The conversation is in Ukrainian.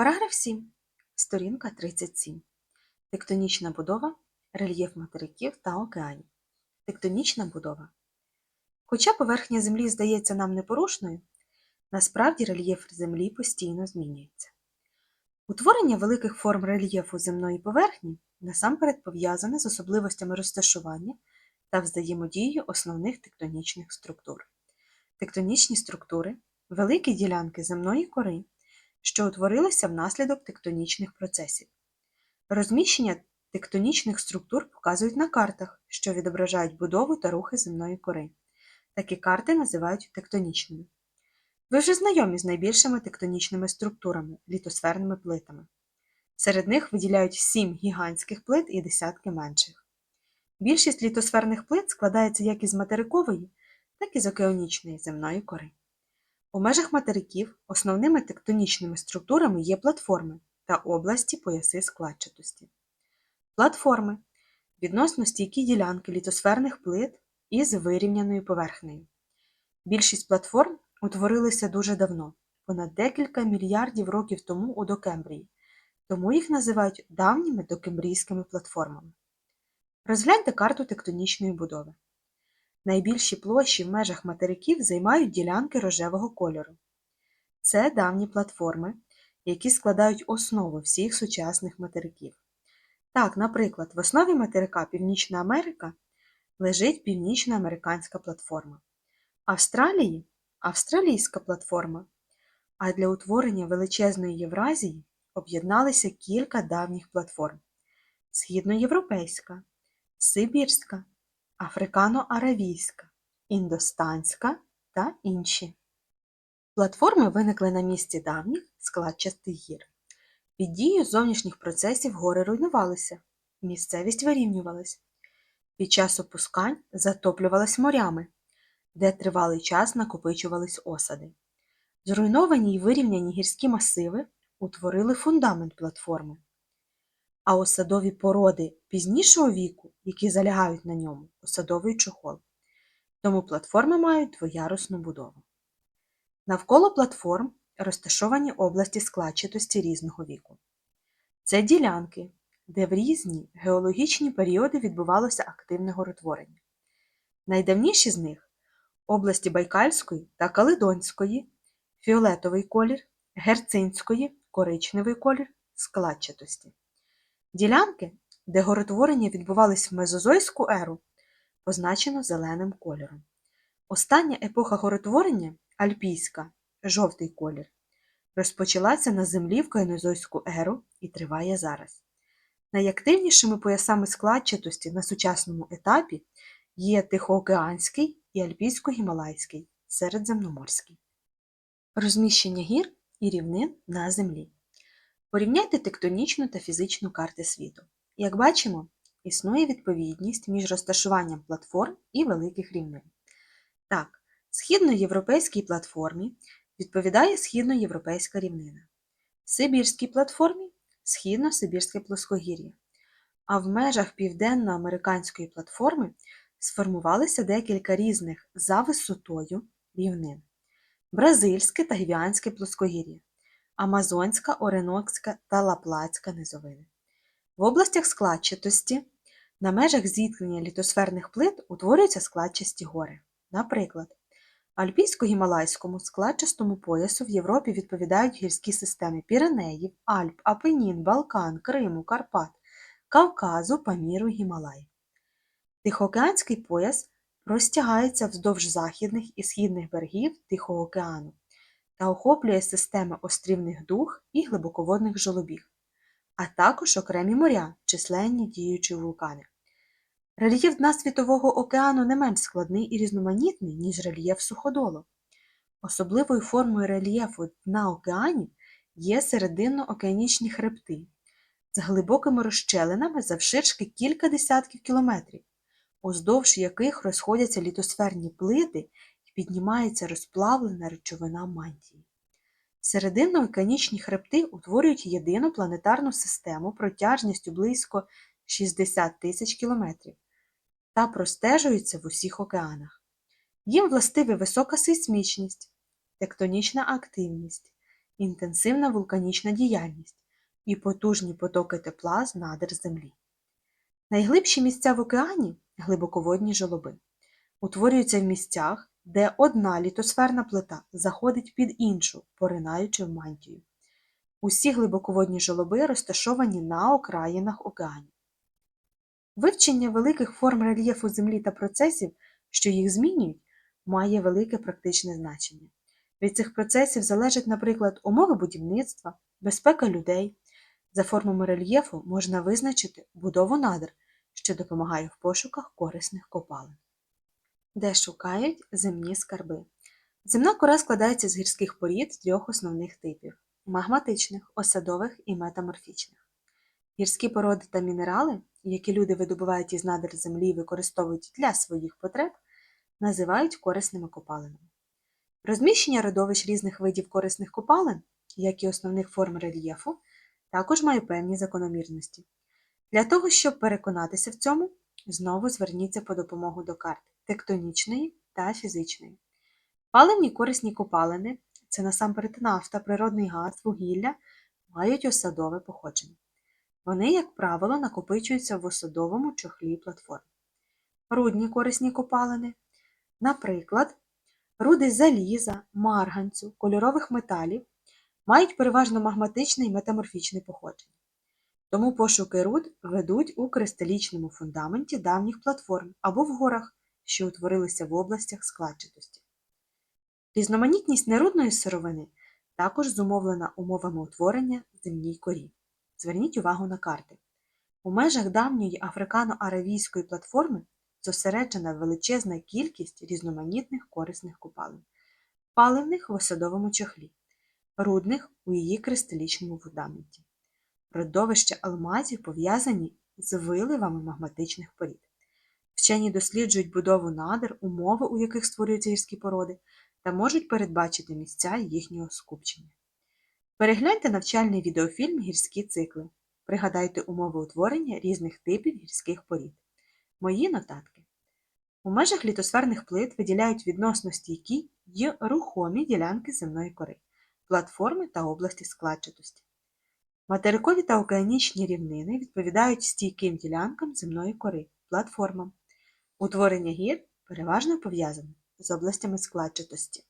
Параграф 7. Сторінка 37. Тектонічна будова, рельєф материків та океанів. Тектонічна будова. Хоча поверхня Землі здається нам непорушною, насправді рельєф Землі постійно змінюється. Утворення великих форм рельєфу земної поверхні насамперед пов'язане з особливостями розташування та взаємодією основних тектонічних структур. Тектонічні структури великі ділянки земної кори, що утворилися внаслідок тектонічних процесів. Розміщення тектонічних структур показують на картах, що відображають будову та рухи земної кори. Такі карти називають тектонічними. Ви вже знайомі з найбільшими тектонічними структурами літосферними плитами. Серед них виділяють сім гігантських плит і десятки менших. Більшість літосферних плит складається як із материкової, так і з океанічної земної кори. У межах материків основними тектонічними структурами є платформи та області пояси складчатості. Платформи відносно стійкі ділянки літосферних плит із вирівняною поверхнею. Більшість платформ утворилися дуже давно, понад декілька мільярдів років тому у Докембрії, тому їх називають давніми докембрійськими платформами. Розгляньте карту тектонічної будови. Найбільші площі в межах материків займають ділянки рожевого кольору. Це давні платформи, які складають основу всіх сучасних материків. Так, наприклад, в основі материка Північна Америка лежить північноамериканська платформа, Австралії австралійська платформа, а для утворення величезної Євразії об'єдналися кілька давніх платформ східноєвропейська, Сибірська, Африкано-Аравійська, Індостанська та інші. Платформи виникли на місці давніх складчастих гір. Під дією зовнішніх процесів гори руйнувалися, місцевість вирівнювалась. Під час опускань затоплювалась морями, де тривалий час накопичувались осади. Зруйновані й вирівняні гірські масиви утворили фундамент платформи, а осадові породи пізнішого віку, які залягають на ньому, осадовий чохол. Тому платформи мають двоярусну будову. Навколо платформ розташовані області складчатості різного віку. Це ділянки, де в різні геологічні періоди відбувалося активне горотворення. Найдавніші з них області Байкальської та Каледонської, фіолетовий колір, герцинської, коричневий колір складчатості. Ділянки, де горотворення відбувались в мезозойську еру, позначено зеленим кольором. Остання епоха горотворення альпійська, жовтий колір, розпочалася на землі в кайнозойську еру і триває зараз. Найактивнішими поясами складчатості на сучасному етапі є Тихоокеанський і Альпійсько-Гімалайський, середземноморський. Розміщення гір і рівнин на землі. Порівняйте тектонічну та фізичну карти світу. Як бачимо, існує відповідність між розташуванням платформ і великих рівнин. Так, східноєвропейській платформі відповідає східноєвропейська рівнина, Сибірській платформі східно-сибірське плоскогір'я, а в межах південноамериканської платформи сформувалися декілька різних за висотою рівнин Бразильське та Гвіанське плоскогір'я, Амазонська, Оренокська та Лаплацька низовини. В областях складчатості на межах зіткнення літосферних плит утворюються складчасті гори. Наприклад, Альпійсько-гімалайському складчастому поясу в Європі відповідають гірські системи Піренеїв, Альп, Апенін, Балкан, Криму, Карпат, Кавказу, Паміру, Гімалай. Тихоокеанський пояс розтягається вздовж західних і східних берегів Тихого океану та охоплює системи острівних дуг і глибоководних жолобів, а також окремі моря, численні діючі вулкани. Рельєф дна Світового океану не менш складний і різноманітний, ніж рельєф суходолу. Особливою формою рельєфу дна океанів є серединно-океанічні хребти з глибокими розщелинами завширшки кілька десятків кілометрів, уздовж яких розходяться літосферні плити піднімається розплавлена речовина мантії. Серединно-океанічні хребти утворюють єдину планетарну систему протяжністю близько 60 тисяч кілометрів та простежуються в усіх океанах. Їм властиві висока сейсмічність, тектонічна активність, інтенсивна вулканічна діяльність і потужні потоки тепла з надр землі. Найглибші місця в океані глибоководні жолоби. Утворюються в місцях, де одна літосферна плита заходить під іншу, поринаючи в мантію. Усі глибоководні жолоби розташовані на окраїнах океанів. Вивчення великих форм рельєфу Землі та процесів, що їх змінюють, має велике практичне значення. Від цих процесів залежать, наприклад, умови будівництва, безпека людей. За формами рельєфу можна визначити будову надр, що допомагає в пошуках корисних копалин. Де шукають земні скарби? Земна кора складається з гірських порід трьох основних типів магматичних, осадових і метаморфічних. Гірські породи та мінерали, які люди видобувають із надр землі і використовують для своїх потреб, називають корисними копалинами. Розміщення родовищ різних видів корисних копалин, як і основних форм рельєфу, також має певні закономірності. Для того, щоб переконатися в цьому, знову зверніться по допомогу до карт тектонічної та фізичної. Паливні корисні копалини це насамперед нафта, природний газ, вугілля, мають осадове походження. Вони, як правило, накопичуються в осадовому чохлі платформ. Рудні корисні копалини, наприклад, руди заліза, марганцю, кольорових металів, мають переважно магматичне і метаморфічне походження. Тому пошуки руд ведуть у кристалічному фундаменті давніх платформ або в горах, що утворилися в областях складчатості. Різноманітність нерудної сировини також зумовлена умовами утворення земній корі. Зверніть увагу на карти. У межах давньої африкано-аравійської платформи зосереджена величезна кількість різноманітних корисних копалин, паливних в осадовому чохлі, рудних у її кристалічному фундаменті. Родовища алмазів пов'язані з виливами магматичних порід. Вчені досліджують будову надр, умови, у яких створюються гірські породи, та можуть передбачити місця їхнього скупчення. Перегляньте навчальний відеофільм Гірські цикли. Пригадайте умови утворення різних типів гірських порід. Мої нотатки. У межах літосферних плит виділяють відносно стійкі й рухомі ділянки земної кори, платформи та області складчатості. Материкові та океанічні рівнини відповідають стійким ділянкам земної кори, платформам. Утворення гір переважно пов'язане з областями складчатості.